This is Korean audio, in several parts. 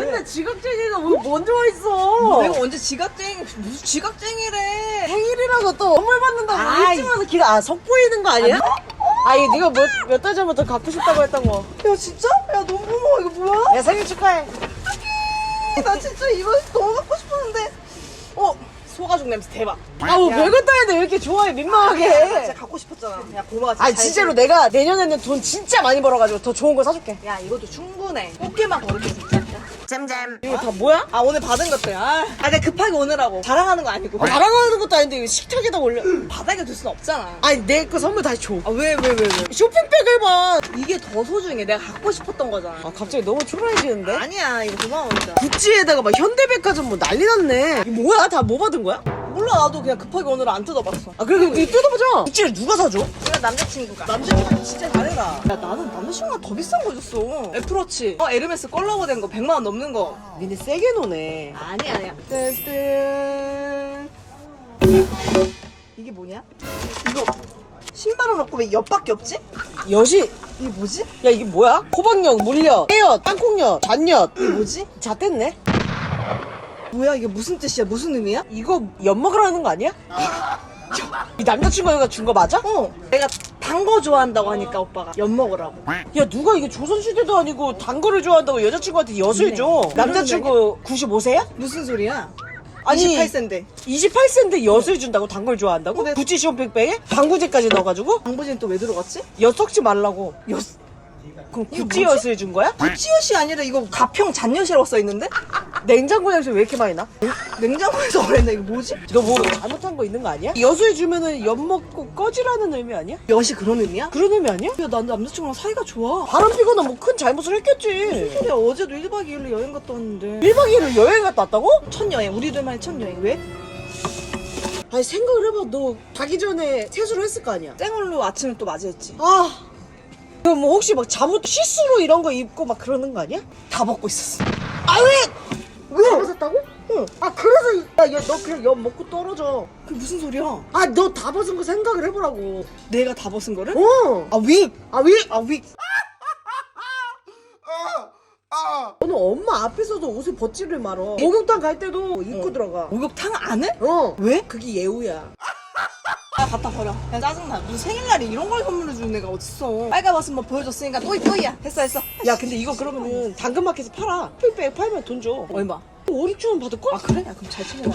맨날 지각쟁이가 뭐 먼저 와 있어. 내가 언제 지각쟁이 무슨 지각쟁이래 생일이라고 또 선물 받는다고 아이. 일찍 와서 기가 아 속보이는 거 아니야? 아니 네가 몇달 전부터 갖고 싶다고 했던 거. 야 진짜? 야 너무 고마워 이거 뭐야? 야 생일 축하해. 나 진짜 이거 너무 갖고 싶었는데 어 소가죽 냄새 대박 아우 야. 별것도 아닌데 왜 이렇게 좋아해 민망하게. 야, 나 진짜 갖고 싶었잖아 야 고마워 진짜 아니 잘 진짜로. 내가 내년에는 돈 진짜 많이 벌어가지고 더 좋은 거 사줄게. 야 이것도 충분해 꽃게만 거르게 진짜 잼잼 이거 다 뭐야? 아 오늘 받은 것들 아, 아 내가 급하게 오느라고 자랑하는 거 아니고 자랑하는 것도 아닌데 왜 식탁에다 올려? 바닥에 둘 순 없잖아 아니 내 거 선물 다시 줘. 아왜왜 왜 왜, 쇼핑백을 봐. 이게 더 소중해 내가 갖고 싶었던 거잖아 아 갑자기 너무 초라해지는데? 아니야 이거 고마워 진짜 구찌에다가 막 현대백화점 뭐 난리 났네. 이거 뭐야? 다 뭐 받은 거야? 몰라 나도 그냥 급하게 오늘 안 뜯어봤어 아 그래 그럼 이거 뜯어보자. 구찌를 누가 사줘? 이거 남자친구가 남자친구 진짜 잘해라 야 나는 남자친구가 더 비싼 거 줬어 애플워치 어 에르메스 컬러버 된거 100만 원 넘는 거 니네 세게 노네. 아니야 아니야 뜬뜬 이게 뭐냐? 이거 신발은 없고 왜 엿밖에 없지? 엿이 이게 뭐지? 야 이게 뭐야? 호박엿, 물엿, 깨엿, 땅콩엿, 잣엿. 이게 뭐지? 잣됐네. 뭐야 이게 무슨 뜻이야 무슨 의미야? 이거 엿 먹으라는 거 아니야? 이 남자친구가 준 거 맞아? 어 내가 단 거 좋아한다고 하니까 오빠가 엿 먹으라고 야 누가 이게 조선시대도 아니고 단 거를 좋아한다고 여자친구한테 엿을 줘 남자친구 95세야? 무슨 소리야? 아니, 28세인데 28세인데 엿을 준다고 단 걸 좋아한다고? 근데- 구찌 쇼핑백에 방부제까지 넣어가지고 방부제는 또왜 들어갔지? 엿 섞지 말라고 엿 그럼 이거 구찌 뭐지? 엿을 준 거야? 구찌엿이 아니라 이거 가평 잔엿이라고 써 있는데? 냉장고 냄새 왜 이렇게 많이 나? 냉장고에서 그랬나 이거 뭐지? 너 뭐 잘못한 거 있는 거 아니야? 엿을 주면은 엿 먹고 꺼지라는 의미 아니야? 엿이 그런 의미야? 그런 의미 아니야? 야, 난 남자친구랑 사이가 좋아. 바람 피거나 뭐 큰 잘못을 했겠지 소리야, 어제도 1박 2일로 여행 갔다 왔는데. 1박 2일을 여행 갔다 왔다고? 첫 여행, 우리들만의 첫 여행. 왜? 아니 생각을 해봐 너 가기 전에 세수를 했을 거 아니야 쌩얼로 아침을 또 맞이했지. 아 그럼 뭐 혹시 막 잠옷 시스루 이런 거 입고 막 그러는 거 아니야? 다 벗고 있었어. 아 왜? 왜? 다 벗었다고? 응. 아 그래서 야너 그냥 엿 먹고 떨어져 그 무슨 소리야? 아 너 다 벗은 거 생각을 해보라고 내가 다 벗은 거를? 어. 아, 위! 아 왜? 아, 위! 너는 엄마 앞에서도 옷을 벗지를 말어 목욕탕 갈 때도 입고 어. 들어가 목욕탕 안 해? 어 왜? 그게 예우야 아, 갖다 버려. 그냥 짜증나. 무슨 생일날에 이런 걸 선물해 주는 애가 어딨어. 빨가벗은 뭐 보여줬으니까 또이 또이야. 됐어, 됐어. 야 근데 이거 그러면은 당근마켓에서 팔아 팩백 팔면 돈줘 얼마? 5, 6천원 받을걸? 아, 그래? 야, 그럼 잘 챙겨놔.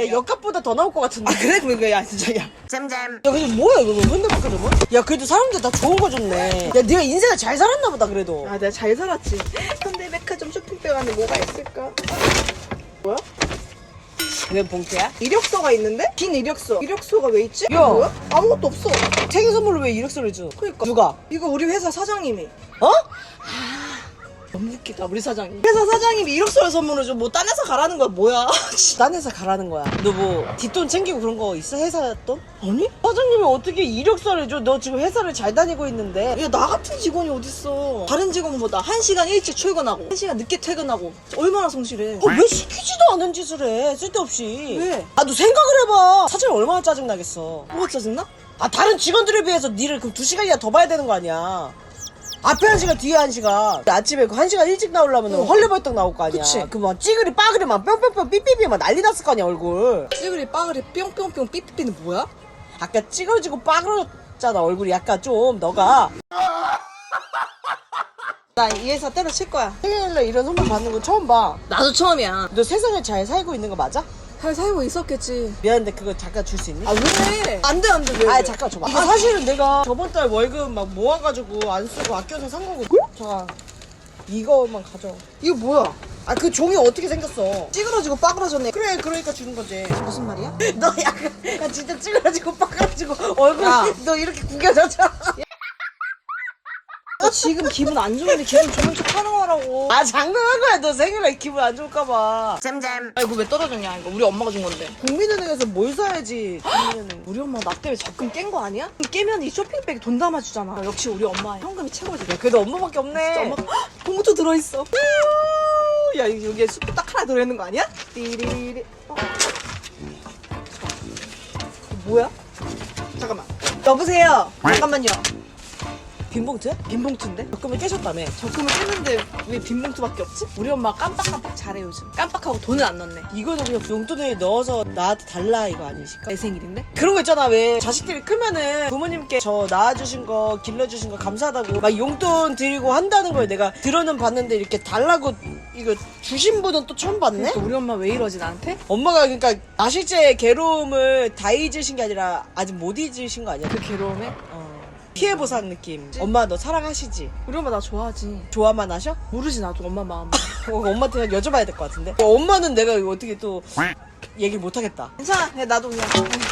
야, 야 역값보다 더 나올 것 같은데 아, 그래? 이거, 야, 진짜, 야. 잼잼 야 근데 뭐야 이거 현대백화점은? 야 그래도 사람들 다 좋은 거 줬네 야 네가 인생을 잘 살았나 보다 그래도 아, 내가 잘 살았지. 현대백화점 쇼핑백 안에 뭐가 있을까? 뭐야? 왜 봉투야? 이력서가 있는데? 긴 이력서. 이력서가 왜 있지? 야. 뭐야? 아무것도 없어. 생일 선물로 왜 이력서를 줘? 그러니까. 누가? 이거 우리 회사 사장님이. 어? 웃기다, 우리 사장님. 회사 사장님이 이력서를 선물을 줘. 뭐, 딴 회사 가라는 거야, 뭐야? 딴 회사 가라는 거야 너 뭐 뒷돈 챙기고 그런 거 있어? 회사 돈? 아니? 사장님이 어떻게 이력서를 줘? 너 지금 회사를 잘 다니고 있는데 야, 나 같은 직원이 어딨어. 다른 직원보다 1시간 일찍 출근하고, 1시간 늦게 퇴근하고, 얼마나 성실해. 어, 왜 시키지도 않은 짓을 해 쓸데없이 왜? 아 너 생각을 해봐 사장님 얼마나 짜증나겠어 뭐가 짜증나? 아 다른 직원들에 비해서 니를 그럼 두 시간이나 더 봐야 되는 거 아니야 앞에 한 시간 뒤에 한 시간 아침에 그 한 시간 일찍 나오려면 어. 헐레벌떡 나올 거 아니야 그치. 그막 찌그리 빠그리 막 뿅뿅뿅 삐삐삐 막 난리 났을 거 아니야 얼굴 찌그리 빠그리 뿅뿅뿅 삐삐삐는 뭐야? 아까 찌그러지고 빠그러졌잖아 얼굴이 약간 좀 너가 나 이 회사 때려칠 거야. 생일날 이런 선물 받는 거 처음 봐너 나도 처음이야. 세상을 잘 살고 있는 거 맞아? 잘 살고 있었겠지. 미안한데 그거 잠깐 줄 수 있니? 아, 왜? 안 돼, 안 돼, 왜? 아 왜? 잠깐 줘봐. 아 사실은 내가 저번 달 월급 막 모아가지고 안 쓰고 아껴서 산 거고. 자 이거만 가져. 이거 뭐야? 아 그 종이 어떻게 생겼어? 찌그러지고 빠그러졌네. 그래 그러니까 주는 거지. 무슨 말이야? 너 약간 야, 진짜 찌그러지고 빠그러지고 얼굴 야. 너 이렇게 구겨졌잖아. 나 지금 기분 안 좋은데 기분 좋은 척 하는 거라고. 아 장난한 거야. 너 생일날 기분 안 좋을까봐. 잼잼. 아, 이거 왜 떨어졌냐, 이거. 우리 엄마가 준 건데. 국민은행에서 뭘 사야지? 국민은행. 우리 엄마 나 때문에 적금 깬 거 아니야? 깨면 이 쇼핑백에 돈 담아주잖아. 역시 우리 엄마 현금이 최고지. 야 그래도 엄마밖에 없네. 진짜 엄마 돈부터 들어있어. 야, 여기- 여기에 수프 딱 하나 들어있는 거 아니야? 띠리리. 어. 뭐야? 잠깐만. 여보세요. 잠깐만요. 빈 봉투야? 빈 봉투인데? 적금을 깨셨다며 적금을 깼는데 왜 빈 봉투밖에 없지? 우리 엄마 깜빡깜빡 잘해 요즘 깜빡하고 돈을 안 넣네 이거는 그냥 용돈에 넣어서 나한테 달라 이거 아니실까? 내 생일인데? 그런 거 있잖아 왜 자식들이 크면은 부모님께 저 낳아주신 거 길러주신 거 감사하다고 막 용돈 드리고 한다는 걸 내가 들어는 봤는데 이렇게 달라고 이거 주신 분은 또 처음 봤네? 그러니까 우리 엄마 왜 이러지 나한테? 엄마가 그러니까 나실제 괴로움을 다 잊으신 게 아니라 아직 못 잊으신 거 아니야? 그 괴로움에? 어. 피해 보상 느낌. 엄마 너 사랑하시지? 우리 엄마 나 좋아하지 좋아만 하셔? 모르지 나도 엄마 마음 어, 엄마한테 그냥 여쭤봐야 될 것 같은데. 어, 엄마는 내가 이거 어떻게 또 얘기를 못 하겠다. 괜찮아 그냥 나도 그냥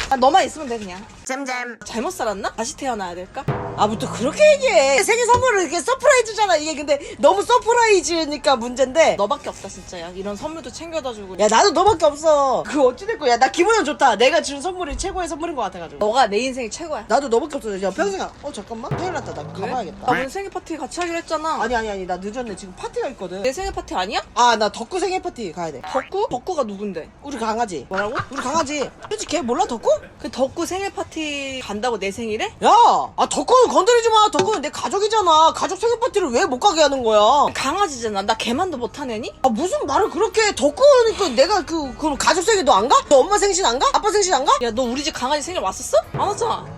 아, 너만 있으면 돼 그냥 잼잼. 잘못 살았나? 다시 태어나야 될까? 아, 뭐또 그렇게 얘기해. 생일 선물을 이렇게 서프라이즈잖아. 이게 근데 너무 서프라이즈니까 문제인데. 너밖에 없다 진짜 야 이런 선물도 챙겨다 주고 야, 나도 너밖에 없어. 그 어찌됐고. 야, 나 기분은 좋다. 내가 준 선물이 최고의 선물인 것 같아가지고. 너가 내 인생이 최고야 나도 너밖에 없어. 야, 평생아. 어, 잠깐만. 큰일 났다. 나 왜? 가봐야겠다. 나 오늘 생일 파티 같이 하기로 했잖아 아니, 아니, 아니. 나 늦었네. 지금 파티가 있거든. 내 생일 파티 아니야? 아, 나 덕구 생일 파티 가야 돼. 덕구? 덕구가 누군데? 우리 강 아지. 뭐라고? 우리 강아지. 솔직히 걔 몰라, 덕구? 그 덕구 생일 파티 간다고 내 생일에? 야! 아, 덕구는 건드리지 마. 덕구는 내 가족이잖아. 가족 생일 파티를 왜 못 가게 하는 거야? 강아지잖아 나 걔만도 못하네니? 아, 무슨 말을 그렇게 해. 덕구니까 내가 그, 그럼 가족 생일 너 안 가? 너 엄마 생신 안 가? 아빠 생신 안 가? 야 너 우리 집 강아지 생일 왔었어? 안 왔잖아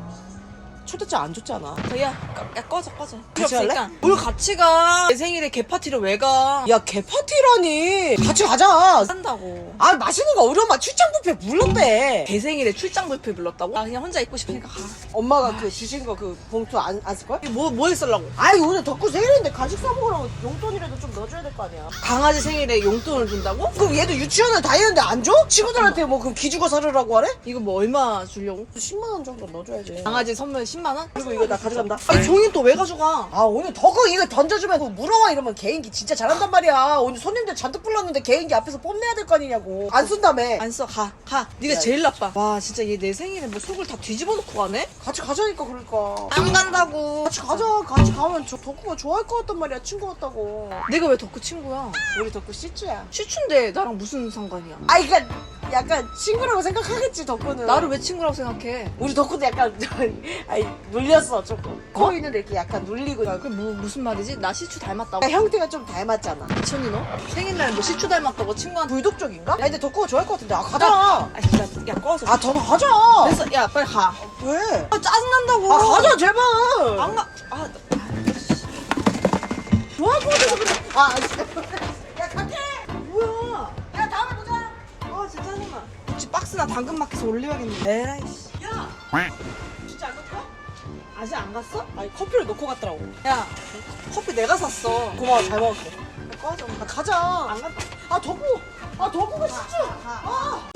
초대장 안 줬잖아. 야, 까- 야 꺼져 꺼져 같이 갈래? 뭘 같이 가 내 생일에 개 파티를 왜 가 야, 개 파티라니. 같이 가자. 한다고 아, 맛있는 거 우리 엄마 출장 뷔페 불렀대. 개 생일에 출장 뷔페 불렀다고? 나 그냥 혼자 있고 싶으니까 가 엄마가 그 주신 거 그 봉투 안, 안 쓸걸? 뭐, 뭐 했을라고? 아이, 오늘 덕구 생일인데 간식 사 먹으라고 용돈이라도 좀 넣어줘야 될 거 아니야. 강아지 생일에 용돈을 준다고? 그럼 얘도 유치원을 다니는데 안 줘? 친구들한테 뭐 그럼 기주고 사르라고 하래? 이거 뭐 얼마 주려고? 10만 원 정도 넣어줘야지. 강아지 선물 10만 원? 그리고 이거 나 가져간다. 아니 종이 또 왜 가져가? 아 오늘 덕후 이거 던져주면 그거 물어와 이러면 개인기 진짜 잘한단 말이야. 오늘 손님들 잔뜩 불렀는데 개인기 앞에서 뽐내야 될 거 아니냐고. 안 쓴다며. 안 써, 가, 가. 네가 야, 제일 나빠. 와, 진짜 얘 내 생일에 뭐 속을 다 뒤집어 놓고 가네? 같이 가자니까 그러니까. 안 간다고. 같이 가자. 같이 가면 저 덕후가 좋아할 것 같단 말이야. 친구 같다고. 내가 왜 덕후 친구야? 우리 덕후 씨쭈야. 시춘데 나랑 무슨 상관이야? 아 이거 약간 친구라고 생각하겠지 덕후는. 나를 왜 친구라고 생각해? 우리 덕후도 약간 아니 눌렸어 조금. 코 있는데 이렇게 약간 눌리고. 야, 그게 뭐, 무슨 말이지? 나 시추 닮았다고? 야, 형태가 좀 닮았잖아. 미쳤니 너? 생일날 뭐 시추 닮았다고 친구한테 불독적인가? 야 근데 덕후가 좋아할 것 같은데. 아 가자. 아, 야, 야 꺼져. 아더 가자. 됐어, 야 빨리 가. 왜? 아 짜증난다고. 아 가자 제발. 안 가. 아, 좋아할 것 같아서 그래. 아 박스나 당근마켓에 올려야겠네. 에라이씨. 야 진짜 안 갈까? 아직 안 갔어? 아니 커피를 놓고 갔더라고. 야, 커피 내가 샀어. 고마워 잘 먹을게. 야, 꺼져. 아 가자. 안 갔다. 아 덕후. 아 덕후가 진짜. 아.